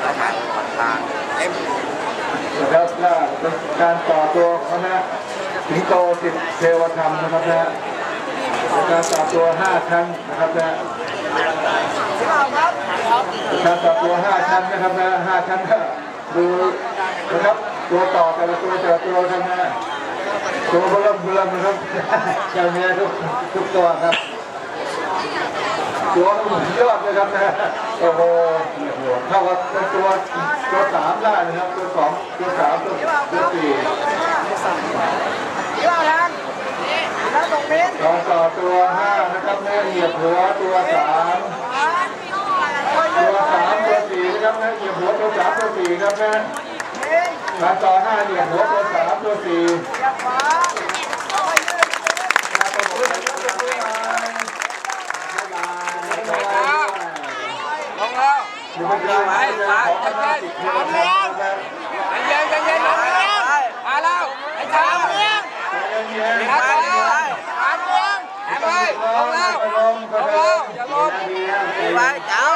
แล้วทางขอนทางเอ็มนะครับก็เป็นการต่อตัวคณะสิงโตสิทธิเทวธรรมนะครับนะการต่อตัวห้าชั้นนะครับนะการต่อตัวห้าชั้นนะครับนะห้าชั้นก็ดูนะครับตัวต่อแต่ละตัวแต่ละตัวกันนะตัวเบิ่มเบิ่มนะครับเจ้าเมียทุกทุกตัวครับ ตัวมันสุดยอดเลยครับนะโอ้โหเท่ากับตัวตัวสามได้นะครับ ตัวสองตัวสามตัวตัวสี่ที่ว่าทางแล้วตรงนี้ต่อต่อตัวห้านะครับแม่เหยียบหัวตัวสามตัวสามตัวสี่นะครับแม่เหยียบหัวตัวสามตัวสี่ครับแม่กาต่อห้าเหยียบหัวตัวสามตัวสี่ Nhiều quá, nhiều quá. Anh Giang, anh Giang, anh Giang, anh Giang, anh Giang. À lâu, anh Thảo. Anh Giang. Anh Giang. Anh Giang. Em ơi, không lâu. Không lâu, giờ không. Đi bay, chào.